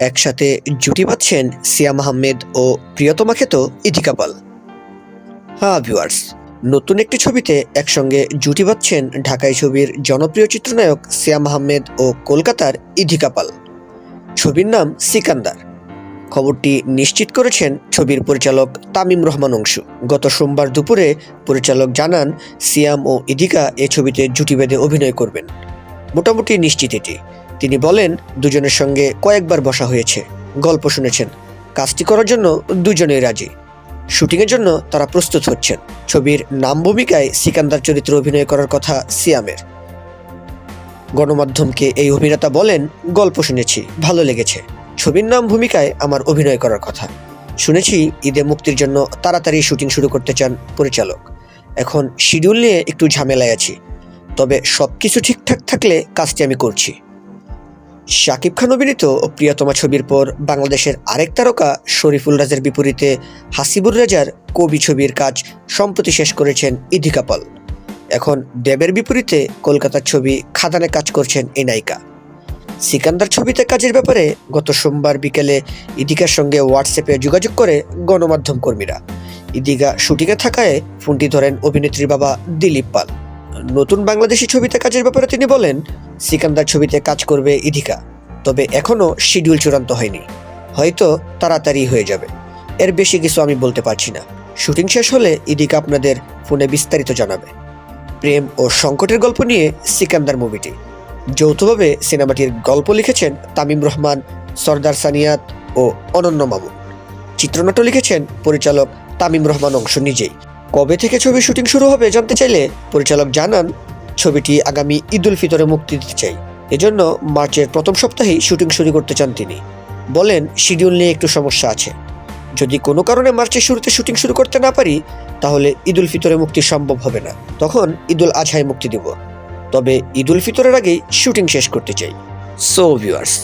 একসাথে জুটি বাঁধছেন সিয়াম আহমেদ ও প্রিয়তমা খেত ইথিকাপাল হ্যাঁ ভিউয়ার্স নতুন একটি ছবিতে একসঙ্গে জুটি বাঁধছেন ঢাকাই ছবির জনপ্রিয় চিত্রনায়ক সিয়াম আহমেদ ও কলকাতার ইধিকাপাল ছবির নাম সিকান্দার। খবরটি নিশ্চিত করেছেন ছবির পরিচালক তামিম রহমান অংশু। গত সোমবার দুপুরে পরিচালক জানান, সিয়াম ও ইদিকা এ ছবিতে জুটি বেঁধে অভিনয় করবেন। মোটামুটি নিশ্চিত এটি। তিনি বলেন, দুজনের সঙ্গে কয়েকবার বসা হয়েছে। গল্প শুনেছেন। কাজটি করার জন্য দুজনেই রাজি। শুটিংয়ের জন্য তারা প্রস্তুত হচ্ছেন। ছবির নাম ভূমিকায় সিকান্দার চরিত্রে অভিনয় করার কথা সিয়ামের। গণমাধ্যমকে এই অভিনেতা বলেন, গল্প শুনেছি, ভালো লেগেছে। ছবির নাম ভূমিকায় আমার অভিনয় করার কথা। শুনেছি, ঈদে মুক্তির জন্য তাড়াতাড়ি শুটিং শুরু করতে চান পরিচালক। এখন শিডিউল নিয়ে একটু ঝামেলায় আছি। তবে সব কিছু ঠিকঠাক থাকলে কাজটি আমি করছি। শাকিব খান অভিনীত ও প্রিয়তমা ছবির পর বাংলাদেশের আরেক তারকা শরীফুল রাজের বিপরীতে হাসিবুর রাজার কবি ছবির কাজ সম্প্রতি শেষ করেছেন ইধিকা পাল এখন দেবের বিপরীতে কলকাতার ছবি খাদানে কাজ করছেন এই নায়িকা। সিকান্দার ছবিতে কাজের ব্যাপারে গত সোমবার বিকেলে ইদিকার সঙ্গে হোয়াটসঅ্যাপে যোগাযোগ করে গণমাধ্যম কর্মীরা। ইদিকা শুটিংয়ে থাকায় ফোনটি ধরেন অভিনেত্রীর বাবা দিলীপ পাল। নতুন বাংলাদেশি ছবিতে কাজের ব্যাপারে তিনি বলেন সিকান্দার ছবিতে কাজ করবে ইধিকা। তবে এখনও শিডিউল চূড়ান্ত হয়নি। হয়তো তাড়াতাড়ি হয়ে যাবে। এর বেশি কিছু আমি বলতে পারছি না। শুটিং শেষ হলে ইদিকা আপনাদের ফোনে বিস্তারিত জানাবে। প্রেম ও সংকটের গল্প নিয়ে সিকান্দার মুভিটি। যৌথভাবে সিনেমাটির গল্প লিখেছেন তামিম রহমান, সর্দার সানিয়াত ও অনন্য মামুন চিত্রনাট্য লিখেছেন পরিচালক তামিম রহমান অংশ নিজেই। কবে থেকে ছবির শুটিং শুরু হবে জানতে চাইলে পরিচালক জানান ছবিটি আগামী ঈদ উল ফিতরে মুক্তি দিতে চাই। এজন্য মার্চের প্রথম সপ্তাহেই শুটিং শুরু করতে চান তিনি। বলেন, শিডিউল নিয়ে একটু সমস্যা আছে। যদি কোনো কারণে মার্চের শুরুতে শুটিং শুরু করতে না পারি, তাহলে ঈদ উল ফিতরে মুক্তি সম্ভব হবে না। তখন ঈদ উল আজহায় মুক্তি দিব। তবে ঈদ উল ফিতরের আগেই শুটিং শেষ করতে চাই। সো ভিউয়ার্স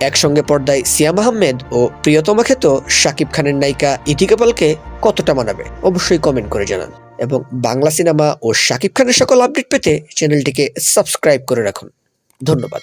একসঙ্গে পর্দায় সিয়াম আহমেদ ও প্রিয়তমা খ্যাত শাকিব খানের নায়িকা ইথিকা পালকে কতটা মানাবে, অবশ্যই কমেন্ট করে জানান। এবং বাংলা সিনেমা ও শাকিব খানের সকল আপডেট পেতে চ্যানেলটিকে সাবস্ক্রাইব করে রাখুন। ধন্যবাদ।